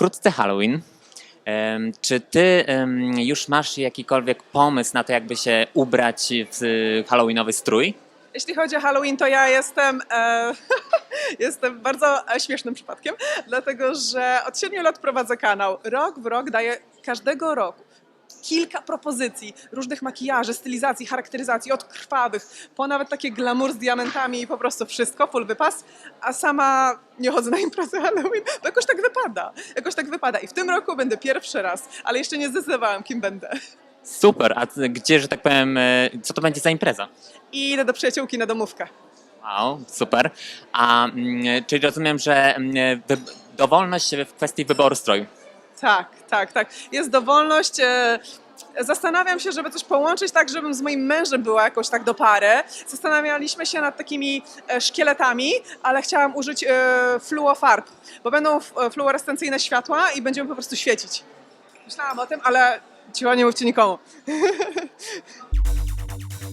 wkrótce Halloween. Czy ty już masz jakikolwiek pomysł na to, jakby się ubrać w y, halloweenowy strój? Jeśli chodzi o Halloween, to ja jestem, e, jestem bardzo e, śmiesznym przypadkiem, dlatego że od 7 lat prowadzę kanał. Rok w rok daję każdego roku kilka propozycji różnych makijaży, stylizacji, charakteryzacji, od krwawych, po nawet takie glamour z diamentami i po prostu wszystko, full wypas, a sama nie chodzę na imprezy Halloween, bo jakoś tak wypada, jakoś tak wypada i w tym roku będę pierwszy raz, ale jeszcze nie zdecydowałam, kim będę. Super, a gdzie, że tak powiem, e, co to będzie za impreza? I idę do przyjaciółki na domówkę. Wow, super. A mm, czyli rozumiem, że mm, dowolność w kwestii wyboru stroju. Tak, tak, tak. Jest dowolność. e, Zastanawiam się, żeby coś połączyć tak, żebym z moim mężem była jakoś tak do pary. Zastanawialiśmy się nad takimi e, szkieletami, ale chciałam użyć e, fluofarb, bo będą fluorescencyjne światła i będziemy po prostu świecić. Myślałam o tym, ale cicho nie mówcie nikomu.